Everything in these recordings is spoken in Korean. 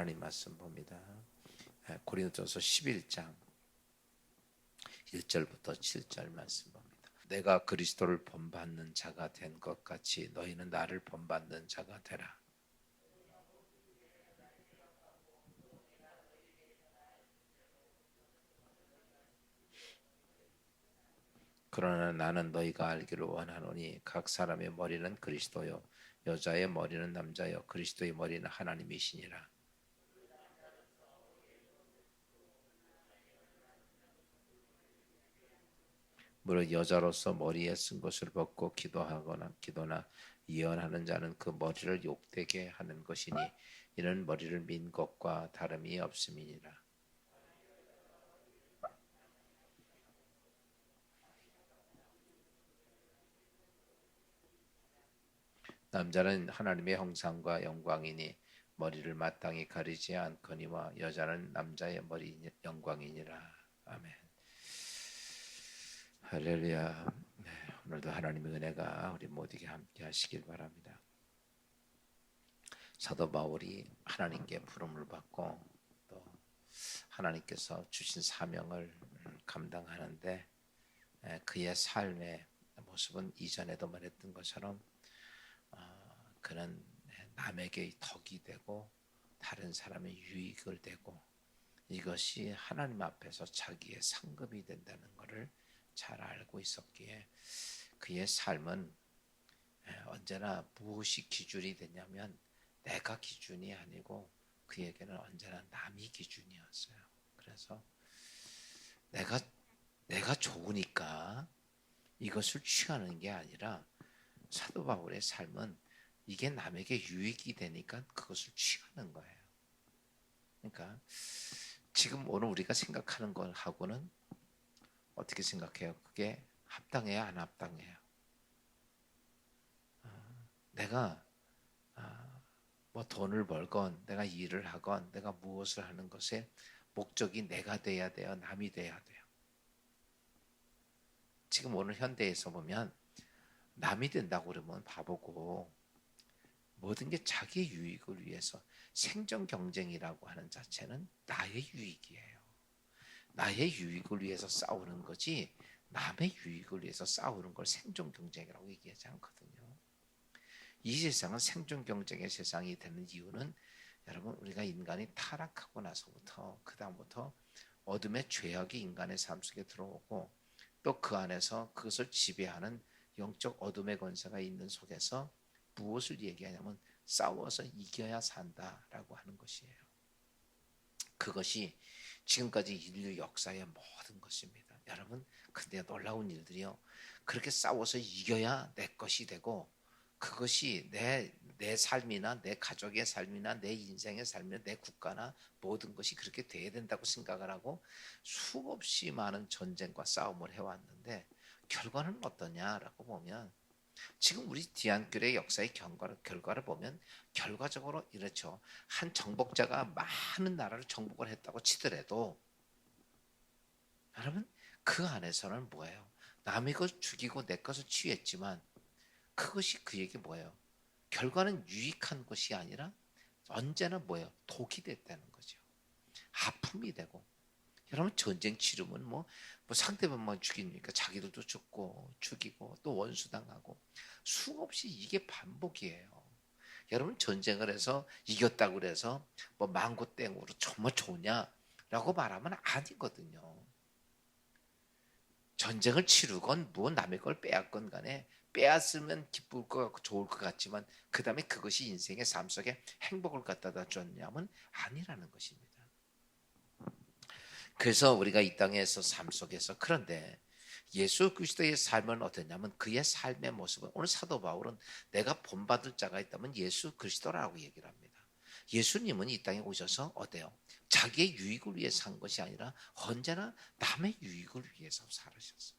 하나님 말씀 봅니다. 예, 고린도서 11장 1절부터 7절 말씀 봅니다. 내가 그리스도를 본받는 자가 된 것 같이 너희는 나를 본받는 자가 되라. 그러나 나는 너희가 알기를 원하노니 각 사람의 머리는 그리스도요 여자의 머리는 남자요 그리스도의 머리는 하나님이시니라. 무릇 여자로서 머리에 쓴 것을 벗고 기도하거나 기도나 예언하는 자는 그 머리를 욕되게 하는 것이니 이는 머리를 민 것과 다름이 없음이니라. 남자는 하나님의 형상과 영광이니 머리를 마땅히 가리지 않거니와 여자는 남자의 머리 영광이니라. 아멘. 할렐루야. 네, 오늘도 하나님의 은혜가 우리 모두에게 함께 하시길 바랍니다. 사도 바울이 하나님께 부름을 받고 또 하나님께서 주신 사명을 감당하는데 그의 삶의 모습은 이전에도 말했던 것처럼 어, 그는 남에게 덕이 되고 다른 사람의 유익을 되고 이것이 하나님 앞에서 자기의 상급이 된다는 것을 잘 알고 있었기에 그의 삶은 언제나 무엇이 기준이 되냐면 내가 기준이 아니고 그에게는 언제나 남이 기준이었어요. 그래서 내가 내가 좋으니까 이것을 취하는 게 아니라 사도 바울의 삶은 이게 남에게 유익이 되니까 그것을 취하는 거예요. 그러니까 지금 오늘 우리가 생각하는 것하고는 어떻게 생각해요? 그게 합당해요, 안 합당해요? 어, 내가 어, 뭐 돈을 벌건, 내가 일을 하건, 내가 무엇을 하는 것에 목적이 내가 돼야 돼요, 남이 돼야 돼요. 지금 오늘 현대에서 보면 남이 된다고 그러면 바보고 모든 게 자기 유익을 위해서 생존 경쟁이라고 하는 자체는 나의 유익이에요. 나의 유익을 위해서 싸우는 거지 남의 유익을 위해서 싸우는 걸 생존 경쟁이라고 얘기하지 않거든요. 이 세상은 생존 경쟁의 세상이 되는 이유는 여러분 우리가 인간이 타락하고 나서부터 그 다음부터 어둠의 죄악이 인간의 삶 속에 들어오고 또 그 안에서 그것을 지배하는 영적 어둠의 권세가 있는 속에서 무엇을 얘기하냐면 싸워서 이겨야 산다라고 하는 것이에요. 그것이 지금까지 인류 역사의 모든 것입니다. 여러분, 근데 놀라운 일들이요. 그렇게 싸워서 이겨야 내 것이 되고 그것이 내, 내 삶이나 내 가족의 삶이나 내 인생의 삶이나 내 국가나 모든 것이 그렇게 돼야 된다고 생각을 하고 수없이 많은 전쟁과 싸움을 해왔는데 결과는 어떠냐라고 보면 지금 우리 디안교의 역사의 결과를, 결과를 보면 결과적으로 이렇죠. 한 정복자가 많은 나라를 정복을 했다고 치더라도 여러분 그 안에서는 뭐예요? 남의 것 죽이고 내 것을 취했지만 그것이 그에게 뭐예요? 결과는 유익한 것이 아니라 언제나 뭐예요? 독이 됐다는 거죠. 아픔이 되고 여러분 전쟁 치르면 뭐, 뭐 상대방만 죽이니까 자기들도 죽고 죽이고 또 원수 당하고 수없이 이게 반복이에요. 여러분 전쟁을 해서 이겼다고 그래서 뭐 망고땡으로 정말 좋냐라고 말하면 아니거든요. 전쟁을 치르건 뭐 남의 걸 빼앗건 간에 빼앗으면 기쁠 것 같고 좋을 것 같지만 그 다음에 그것이 인생의 삶 속에 행복을 갖다 줬냐면 아니라는 것입니다. 그래서 우리가 이 땅에서 삶 속에서 그런데 예수 그리스도의 삶은 어땠냐면 그의 삶의 모습은 오늘 사도 바울은 내가 본받을 자가 있다면 예수 그리스도라고 얘기를 합니다. 예수님은 이 땅에 오셔서 어때요? 자기의 유익을 위해 산 것이 아니라 언제나 남의 유익을 위해서 살으셨어요.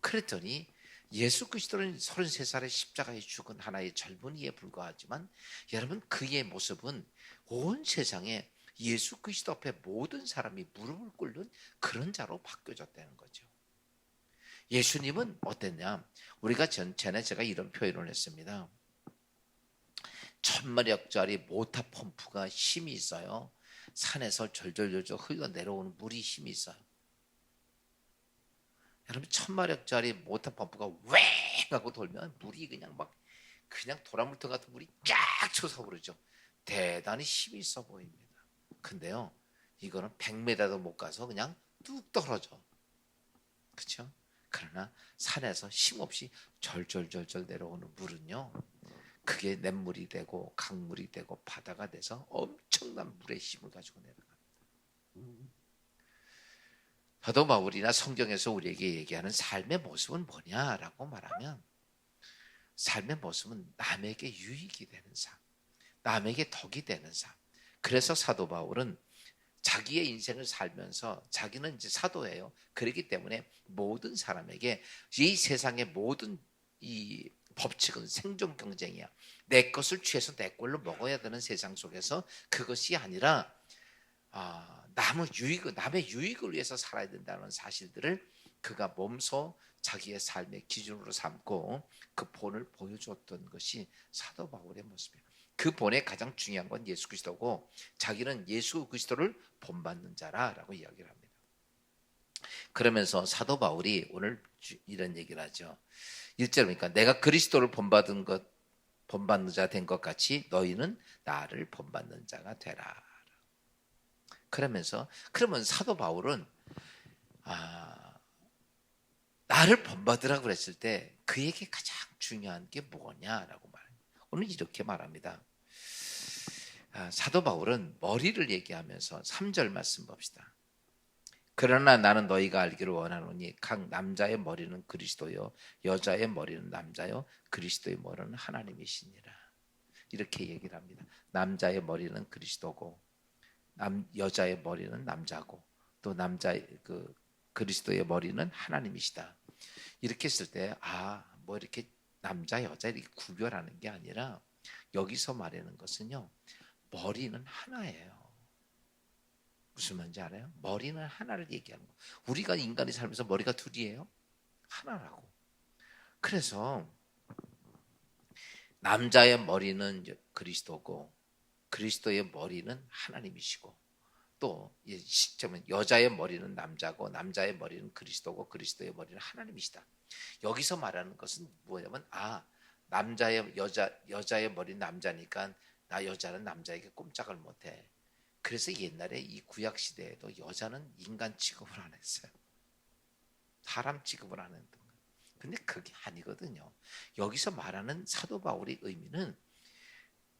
그랬더니 예수 그리스도는 33살의 십자가에 죽은 하나의 젊은이에 불과하지만 여러분 그의 모습은 온 세상에 예수 그리스도 앞에 모든 사람이 무릎을 꿇는 그런 자로 바뀌어졌다는 거죠. 예수님은 어땠냐? 우리가 전, 전에 제가 이런 표현을 했습니다. 천마력짜리 모터 펌프가 힘이 있어요. 산에서 절절절절 흘러 내려오는 물이 힘이 있어요. 여러분 천마력짜리 모터 펌프가 웽 하고 돌면 물이 그냥 막 그냥 도라물통 같은 물이 쫙 쳐서 오르죠. 대단히 힘이 있어 보입니다. 근데요, 이거는 100m도 못 가서 그냥 뚝 떨어져. 그렇죠? 그러나 산에서 힘없이 절절절절 내려오는 물은요. 그게 냇물이 되고 강물이 되고 바다가 돼서 엄청난 물의 힘을 가지고 내려갑니다. 사도 바울이나 성경에서 우리에게 얘기하는 삶의 모습은 뭐냐라고 말하면 삶의 모습은 남에게 유익이 되는 삶, 남에게 덕이 되는 삶. 그래서 사도 바울은 자기의 인생을 살면서 자기는 이제 사도예요. 그렇기 때문에 모든 사람에게 이 세상의 모든 이 법칙은 생존 경쟁이야. 내 것을 취해서 내 꼴로 먹어야 되는 세상 속에서 그것이 아니라 아, 남의 유익, 남의 유익을 위해서 살아야 된다는 사실들을 그가 몸소 자기의 삶의 기준으로 삼고 그 본을 보여주었던 것이 사도 바울의 모습이에요. 그 본의 가장 중요한 건 예수 그리스도고 자기는 예수 그리스도를 본받는 자라라고 이야기를 합니다. 그러면서 사도 바울이 오늘 이런 얘기를 하죠. 1절이니까 내가 그리스도를 본받은 것 본받는 자 된 것 같이 너희는 나를 본받는 자가 되라. 그러면서 그러면 사도 바울은 아, 나를 본받으라 그랬을 때 그에게 가장 중요한 게 뭐냐라고 말해요. 오늘 이렇게 말합니다. 아, 사도 바울은 머리를 얘기하면서 3절 말씀 봅시다. 그러나 나는 너희가 알기를 원하노니 각 남자의 머리는 그리스도요 여자의 머리는 남자요 그리스도의 머리는 하나님이시니라. 이렇게 얘기를 합니다. 남자의 머리는 그리스도고 남 여자의 머리는 남자고 또 남자의 그 그리스도의 머리는 하나님이시다. 이렇게 했을 때 아 뭐 이렇게 남자 여자 이렇게 구별하는 게 아니라 여기서 말하는 것은요 머리는 하나예요. 무슨 말인지 알아요? 머리는 하나를 얘기하는 거. 우리가 인간이 살면서 머리가 둘이에요? 하나라고. 그래서 남자의 머리는 그리스도고 그리스도의 머리는 하나님이시고 또 시점은 여자의 머리는 남자고 남자의 머리는 그리스도고 그리스도의 머리는 하나님이시다. 여기서 말하는 것은 뭐냐면 아 남자의 여자 여자의 머리는 남자니까 나 여자는 남자에게 꼼짝을 못해. 그래서 옛날에 이 구약 시대에도 여자는 인간 취급을 안 했어요. 사람 취급을 안 했던 거예요. 근데 그게 아니거든요. 여기서 말하는 사도 바울의 의미는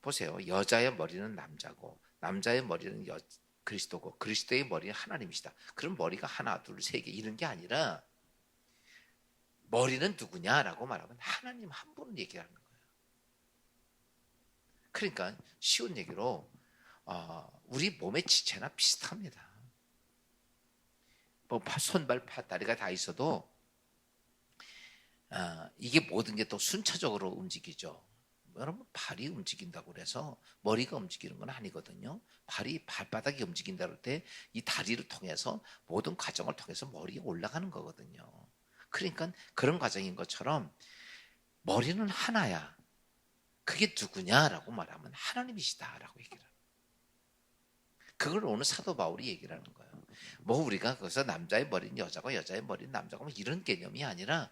보세요. 여자의 머리는 남자고 남자의 머리는 여, 그리스도고 그리스도의 머리는 하나님이시다. 그럼 머리가 하나, 둘, 세 개 이런 게 아니라 머리는 누구냐라고 말하면 하나님 한 분을 얘기하는 거예요. 그러니까 쉬운 얘기로 어, 우리 몸의 지체나 비슷합니다. 뭐 손발 팔 다리가 다 있어도 어, 이게 모든 게 또 순차적으로 움직이죠. 여러분 발이 움직인다고 그래서 머리가 움직이는 건 아니거든요. 발이 발바닥이 움직인다 그럴 때 이 다리를 통해서 모든 과정을 통해서 머리에 올라가는 거거든요. 그러니까 그런 과정인 것처럼 머리는 하나야. 그게 누구냐라고 말하면 하나님이시다라고 얘기를 합니다. 그걸 오늘 사도 바울이 얘기를 하는 거예요. 뭐 우리가 거기서 남자의 머리는 여자고 여자의 머리는 남자고 뭐 이런 개념이 아니라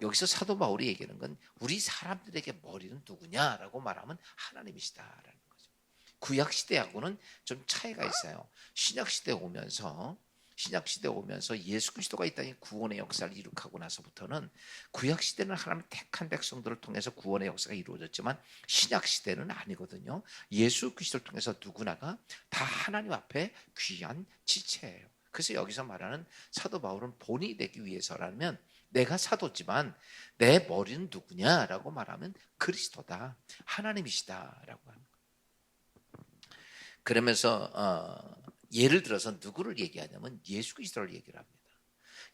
여기서 사도 바울이 얘기하는 건 우리 사람들에게 머리는 누구냐라고 말하면 하나님이시다라는 거죠. 구약 시대하고는 좀 차이가 있어요. 신약 시대 오면서 신약 시대 오면서 예수 그리스도가 이 땅에 구원의 역사를 이룩하고 나서부터는 구약 시대는 하나님 택한 백성들을 통해서 구원의 역사가 이루어졌지만 신약 시대는 아니거든요. 예수 그리스도를 통해서 누구나가 다 하나님 앞에 귀한 지체예요. 그래서 여기서 말하는 사도 바울은 본이 되기 위해서라면 내가 사도지만 내 머리는 누구냐라고 말하면 그리스도다 하나님이시다라고 거예요. 그러면서 어, 예를 들어서 누구를 얘기하냐면 예수 그리스도를 얘기를 합니다.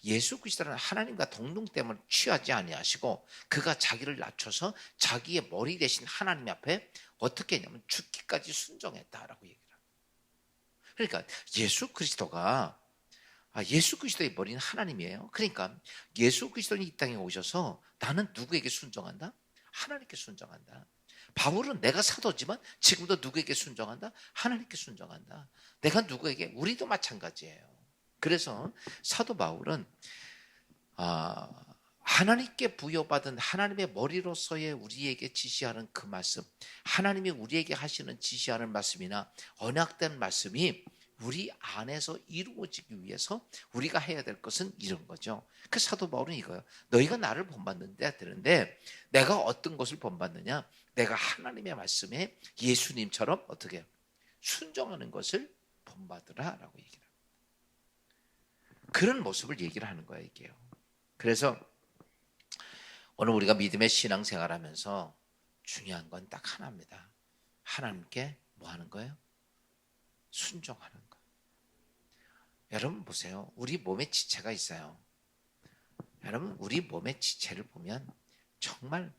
예수 그리스도는 하나님과 동등됨을 취하지 아니하시고 그가 자기를 낮춰서 자기의 머리 대신 하나님 앞에 어떻게 했냐면 죽기까지 순종했다라고 얘기를 합니다. 그러니까 예수 그리스도가 아, 예수 그리스도의 머리는 하나님이에요. 그러니까 예수 그리스도는 이 땅에 오셔서 나는 누구에게 순종한다? 하나님께 순종한다. 바울은 내가 사도지만 지금도 누구에게 순종한다? 하나님께 순종한다. 내가 누구에게 우리도 마찬가지예요. 그래서 사도 바울은 아, 하나님께 부여받은 하나님의 머리로서의 우리에게 지시하는 그 말씀, 하나님이 우리에게 하시는 지시하는 말씀이나 언약된 말씀이 우리 안에서 이루어지기 위해서 우리가 해야 될 것은 이런 거죠. 그 사도 바울은 이거예요. 너희가 나를 본받는데 되는데 내가 어떤 것을 본받느냐? 내가 하나님의 말씀에 예수님처럼 어떻게 순종하는 것을 본받으라라고 얘기를 합니다. 그런 모습을 얘기를 하는 거예요, 이게요. 그래서 오늘 우리가 믿음의 신앙생활하면서 중요한 건 딱 하나입니다. 하나님께 뭐 하는 거예요? 순종하는 거. 여러분 보세요. 우리 몸에 지체가 있어요. 여러분 우리 몸의 지체를 보면 정말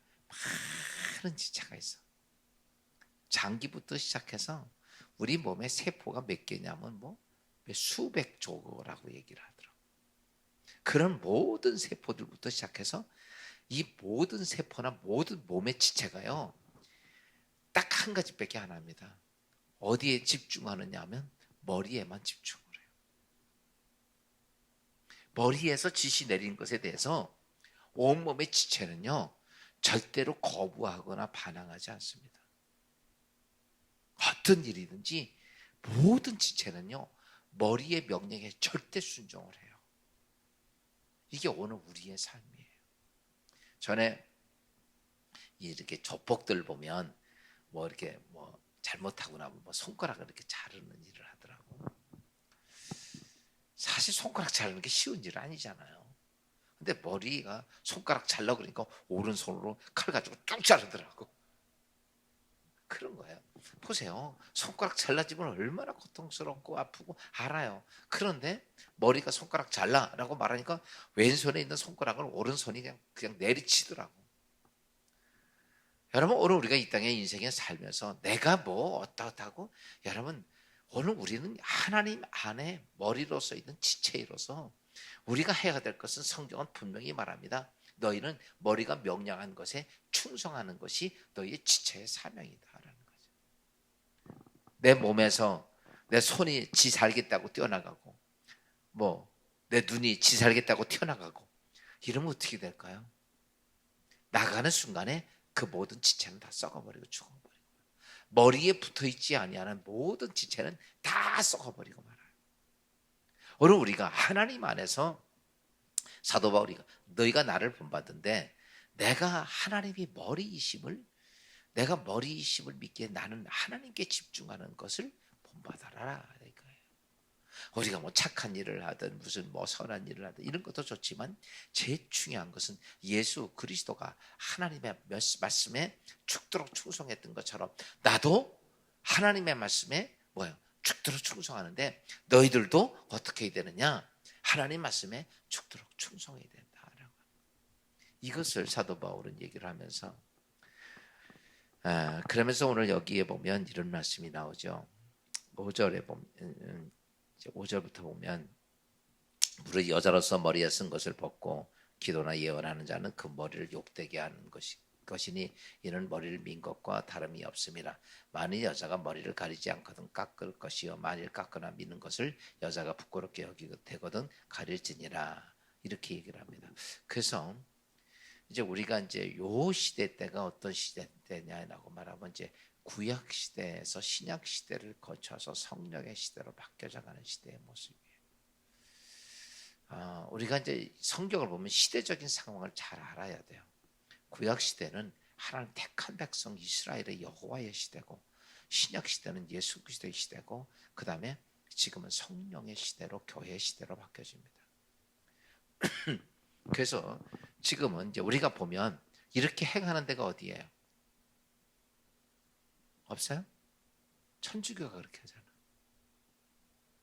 많은 지체가 있어. 장기부터 시작해서 우리 몸의 세포가 몇 개냐면 뭐 수백 조라고 얘기를 하더라고. 그런 모든 세포들부터 시작해서 이 모든 세포나 모든 몸의 지체가요. 딱 한 가지밖에 안 합니다. 어디에 집중하느냐 하면 머리에만 집중을 해요. 머리에서 지시 내린 것에 대해서 온몸의 지체는요. 절대로 거부하거나 반항하지 않습니다. 어떤 일이든지 모든 지체는요. 머리의 명령에 절대 순종을 해요. 이게 오늘 우리의 삶이에요. 전에 이렇게 조폭들 보면 뭐 이렇게 뭐 잘못하고 나면 뭐 손가락을 이렇게 자르는 일을 하더라고. 사실 손가락 자르는 게 쉬운 일 아니잖아요. 근데 머리가 손가락 잘라 그러니까 오른손으로 칼 가지고 쭉 자르더라고. 그런 거예요. 보세요. 손가락 잘라지면 얼마나 고통스럽고 아프고 알아요. 그런데 머리가 손가락 잘라라고 말하니까 왼손에 있는 손가락을 오른손이 그냥 그냥 내리치더라고. 여러분 오늘 우리가 이 땅의 인생에 살면서 내가 뭐 어떻다고 여러분 오늘 우리는 하나님 안에 머리로서 있는 지체로서 우리가 해야 될 것은 성경은 분명히 말합니다. 너희는 머리가 명령한 것에 충성하는 것이 너희의 지체의 사명이다라는 거죠. 내 몸에서 내 손이 지 살겠다고 뛰어나가고 뭐 내 눈이 지 살겠다고 튀어나가고 이러면 어떻게 될까요? 나가는 순간에 그 모든 지체는 다 썩어버리고 죽어버리고 머리에 붙어있지 아니하는 모든 지체는 다 썩어버리고 말아요. 오늘 우리가 하나님 안에서 사도 바울이가 너희가 나를 본받은데 내가 하나님이 머리이심을 내가 머리이심을 믿기에 나는 하나님께 집중하는 것을 본받아라 이거예요. 우리가 뭐 착한 일을 하든 무슨 뭐 선한 일을 하든 이런 것도 좋지만 제일 중요한 것은 예수 그리스도가 하나님의 말씀에 죽도록 충성했던 것처럼 나도 하나님의 말씀에 뭐요 죽도록 충성하는데 너희들도 어떻게 해야 되느냐? 하나님 말씀에 죽도록 충성해야 된다라고. 이것을 사도 바울은 얘기를 하면서 아, 그러면서 오늘 여기에 보면 이런 말씀이 나오죠. 5절에 보면 5절부터 보면 무릇 여자로서 머리에 쓴 것을 벗고 기도나 예언하는 자는 그 머리를 욕되게 하는 것이 것이니 이는 머리를 민 것과 다름이 없음이라 만일 여자가 머리를 가리지 않거든 깎을 것이요 만일 깎거나 미는 것을 여자가 부끄럽게 여기게 되거든 가릴지니라 이렇게 얘기를 합니다. 그래서 이제 우리가 이제 요 시대 때가 어떤 시대 때냐라고 말하면 이제 구약 시대에서 신약 시대를 거쳐서 성령의 시대로 바뀌어져 가는 시대의 모습이에요. 어, 우리가 이제 성경을 보면 시대적인 상황을 잘 알아야 돼요. 구약 시대는 하나님 택한 백성 이스라엘의 여호와의 시대고 신약 시대는 예수 그리스도의 시대고 그 다음에 지금은 성령의 시대로 교회 시대로 바뀌어집니다. 그래서 지금은 이제 우리가 보면 이렇게 행하는 데가 어디예요? 없어요? 천주교가 그렇게 하잖아.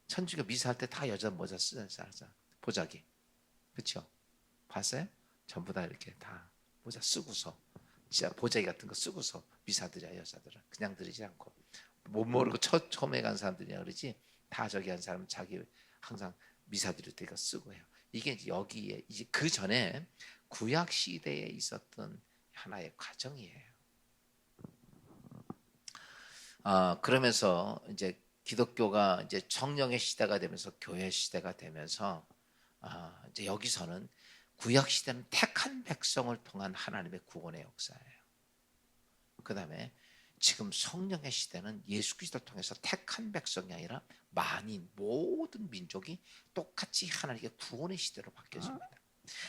천주교 미사할 때 다 여자 모자 쓰는 사람 보자기, 그렇죠? 봤어요? 전부 다 이렇게 다 모자 쓰고서 진짜 보자기 같은 거 쓰고서 미사 드려 여자들은 그냥 들이지 않고 못 모르고 처, 처음에 간 사람들이야 그러지 다 저기 한 사람은 자기 항상 미사 드릴 때가 쓰고 해요. 이게 여기에 이제 그 전에 구약 시대에 있었던 하나의 과정이에요. 아, 그러면서 이제 기독교가 이제 청령의 시대가 되면서 교회 시대가 되면서 아, 이제 여기서는 구약 시대는 택한 백성을 통한 하나님의 구원의 역사예요. 그다음에 지금 성령의 시대는 예수 그리스도를 통해서 택한 백성이 아니라 만인 모든 민족이 똑같이 하나님의 구원의 시대로 바뀌어집니다.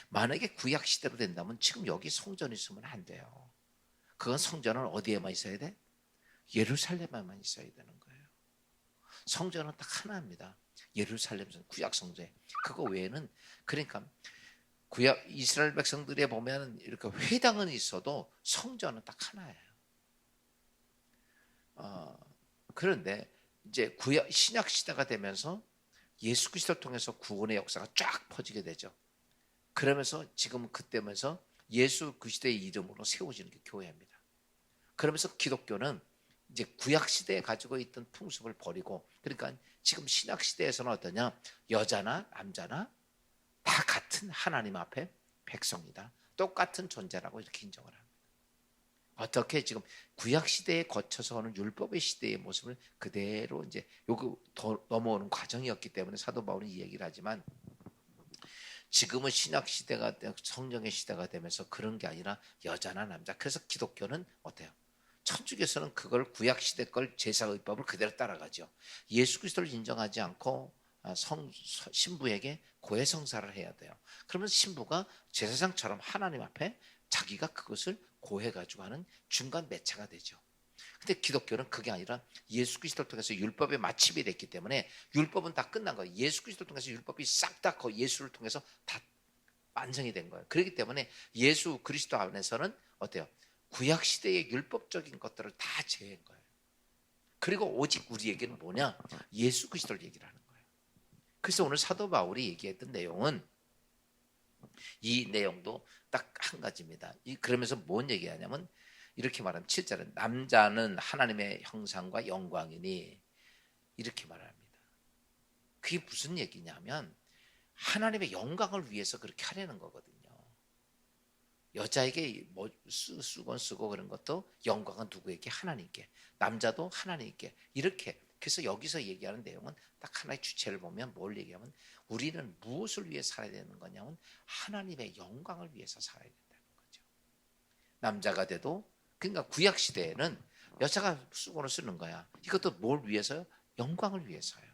만약에 구약 시대로 된다면 지금 여기 성전이 있으면 안 돼요. 그건 성전은 어디에만 있어야 돼? 예루살렘에만 있어야 되는 거예요. 성전은 딱 하나입니다. 예루살렘 구약 성전. 그거 외에는 그러니까 구약 이스라엘 백성들에 보면 이렇게 회당은 있어도 성전은 딱 하나예요. 어, 그런데 이제 구약 신약 시대가 되면서 예수 그리스도를 통해서 구원의 역사가 쫙 퍼지게 되죠. 그러면서 지금 그때면서 예수 그리스도의 이름으로 세워지는 게 교회입니다. 그러면서 기독교는 이제 구약 시대에 가지고 있던 풍습을 버리고 그러니까 지금 신약 시대에서는 어떠냐 여자나 남자나 다 같은 하나님 앞에 백성이다. 똑같은 존재라고 이렇게 인정을 합니다. 어떻게 지금 구약 시대에 거쳐서 오는 율법의 시대의 모습을 그대로 이제 요거 더 넘어오는 과정이었기 때문에 사도 바울은 이 얘기를 하지만 지금은 신약 시대가 성령의 시대가 되면서 그런 게 아니라 여자나 남자. 그래서 기독교는 어때요? 천주교에서는 그걸 구약 시대 걸 제사 의법을 그대로 따라가죠. 예수 그리스도를 인정하지 않고 아, 성 신부에게 고해성사를 해야 돼요. 그러면 신부가 제사장처럼 하나님 앞에 자기가 그것을 고해 가지고 하는 중간 매체가 되죠. 근데 기독교는 그게 아니라 예수 그리스도를 통해서 율법의 마침이 됐기 때문에 율법은 다 끝난 거예요. 예수 그리스도를 통해서 율법이 싹 다 예수를 통해서 다 완성이 된 거예요. 그렇기 때문에 예수 그리스도 안에서는 어때요? 구약 시대의 율법적인 것들을 다 제외한 거예요. 그리고 오직 우리에게는 뭐냐? 예수 그리스도를 얘기를 하는 거예요. 그래서 오늘 사도 바울이 얘기했던 내용은 이 내용도 딱 한 가지입니다. 그러면서 뭔 얘기하냐면 이렇게 말하면 7절은 남자는 하나님의 형상과 영광이니 이렇게 말합니다. 그게 무슨 얘기냐면 하나님의 영광을 위해서 그렇게 하려는 거거든요. 여자에게 뭐 쓰, 쓰건 쓰고 그런 것도 영광은 누구에게 하나님께 남자도 하나님께 이렇게 그래서 여기서 얘기하는 내용은 딱 하나의 주체를 보면 뭘 얘기하면 우리는 무엇을 위해 살아야 되는 거냐면 하나님의 영광을 위해서 살아야 된다는 거죠. 남자가 돼도 그러니까 구약 시대에는 여자가 수건을 쓰는 거야. 이것도 뭘 위해서요? 영광을 위해서요.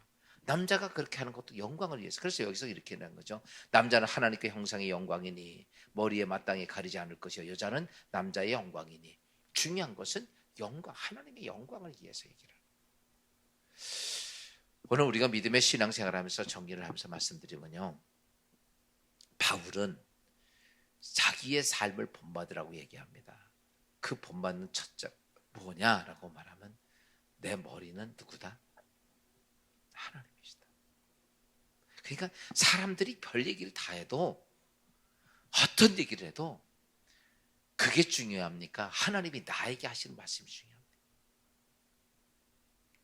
남자가 그렇게 하는 것도 영광을 위해서. 그래서 여기서 이렇게 는 거죠. 남자는 하나님께 형상의 영광이니 머리에 마땅히 가리지 않을 것이요. 여자는 남자의 영광이니. 중요한 것은 영광, 하나님의 영광을 위해서 얘기를 오늘 우리가 믿음의 신앙생활을 하면서 정리를 하면서 말씀드리면요. 바울은 자기의 삶을 본받으라고 얘기합니다. 그 본받는 첫째 뭐냐라고 말하면 내 머리는 누구다? 하나님이시다. 그러니까 사람들이 별 얘기를 다 해도 어떤 얘기를 해도 그게 중요합니까? 하나님이 나에게 하시는 말씀이 중요합니다.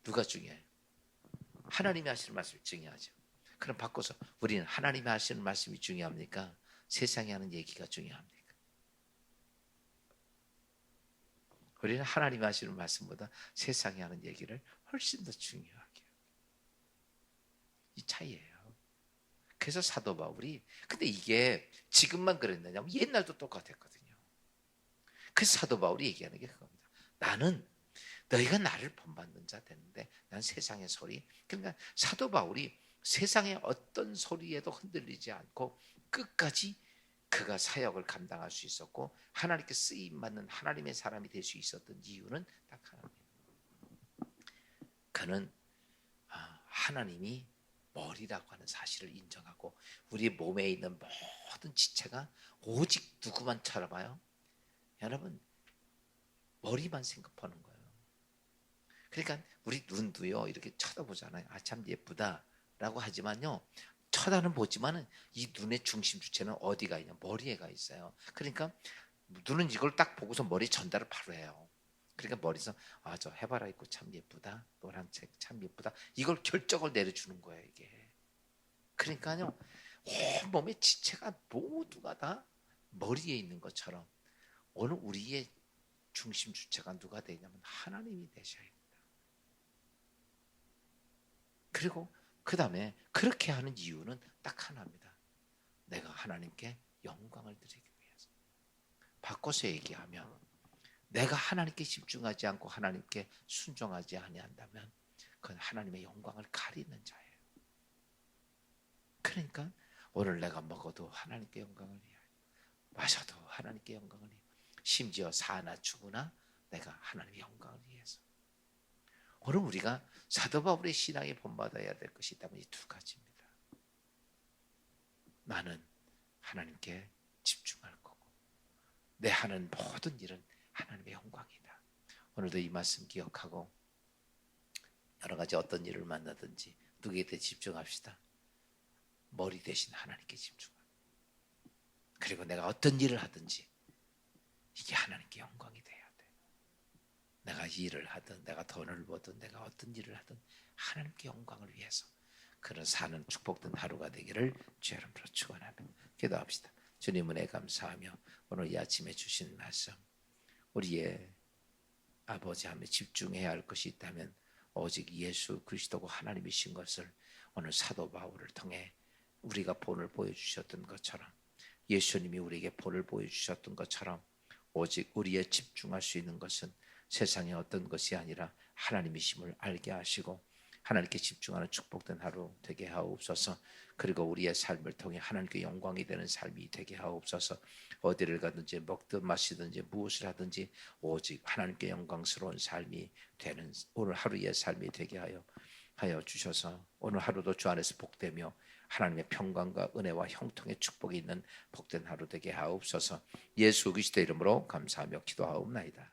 누가 중요해요? 하나님이 하시는 말씀이 중요하죠. 그럼 바꿔서 우리는 하나님이 하시는 말씀이 중요합니까? 세상이 하는 얘기가 중요합니다. 우리는 하나님 하시는 말씀보다 세상이 하는 얘기를 훨씬 더 중요하게 이 차이예요. 그래서 사도 바울이 근데 이게 지금만 그랬느냐 옛날도 똑같았거든요. 그래서 사도 바울이 얘기하는 게 그겁니다. 나는 너희가 나를 본받는 자 되는데 난 세상의 소리 그러니까 사도 바울이 세상의 어떤 소리에도 흔들리지 않고 끝까지 그가 사역을 감당할 수 있었고 하나님께 쓰임 받는 하나님의 사람이 될 수 있었던 이유는 딱 하나입니다. 그는 아, 하나님이 머리라고 하는 사실을 인정하고 우리 몸에 있는 모든 지체가 오직 누구만 쳐다봐요? 여러분 머리만 생각하는 거예요. 그러니까 우리 눈도요 이렇게 쳐다보잖아요. 아 참 예쁘다라고 하지만요 쳐다는 보지만은 이 눈의 중심 주체는 어디가 있냐 머리에 가 있어요. 그러니까 눈은 이걸 딱 보고서 머리 전달을 바로 해요. 그러니까 머리에서 아 저 해바라 입고 참 예쁘다 노란 책참 예쁘다 이걸 결정을 내려주는 거예요 이게. 그러니까요 온 몸의 지체가 모두가 다 머리에 있는 것처럼 오늘 우리의 중심 주체가 누가 되냐면 하나님이 되셔야 됩니다. 그리고 그 다음에 그렇게 하는 이유는 딱 하나입니다. 내가 하나님께 영광을 드리기 위해서. 바꿔서 얘기하면 내가 하나님께 집중하지 않고 하나님께 순종하지 아니한다면 그건 하나님의 영광을 가리는 자예요. 그러니까 오늘 내가 먹어도 하나님께 영광을 위하여 마셔도 하나님께 영광을 위하여 심지어 사나 죽으나 내가 하나님의 영광을 위해서 오늘 우리가 사도 바울의 신앙에 본받아야 될 것이 있다면 이 두 가지입니다. 나는 하나님께 집중할 거고 내 하는 모든 일은 하나님의 영광이다. 오늘도 이 말씀 기억하고 여러 가지 어떤 일을 만나든지 누구에게 집중합시다. 머리 대신 하나님께 집중하고 그리고 내가 어떤 일을 하든지 이게 하나님께 영광이 돼. 내가 일을 하든 내가 돈을 벌든 내가 어떤 일을 하든 하나님께 영광을 위해서 그런 사는 축복된 하루가 되기를 주 이름으로 축원합니다. 기도합시다. 주님 은혜 감사하며 오늘 이 아침에 주신 말씀 우리의 아버지 함에 집중해야 할 것이 있다면 오직 예수 그리스도고 하나님이신 것을 오늘 사도 바울을 통해 우리가 본을 보여주셨던 것처럼 예수님이 우리에게 본을 보여주셨던 것처럼 오직 우리의 집중할 수 있는 것은 세상의 어떤 것이 아니라 하나님이심을 알게 하시고 하나님께 집중하는 축복된 하루 되게 하옵소서. 그리고 우리의 삶을 통해 하나님께 영광이 되는 삶이 되게 하옵소서. 어디를 가든지 먹든 마시든지 무엇을 하든지 오직 하나님께 영광스러운 삶이 되는 오늘 하루의 삶이 되게 하여 하여 주셔서 오늘 하루도 주 안에서 복되며 하나님의 평강과 은혜와 형통의 축복이 있는 복된 하루 되게 하옵소서. 예수 그리스도 이름으로 감사하며 기도하옵나이다.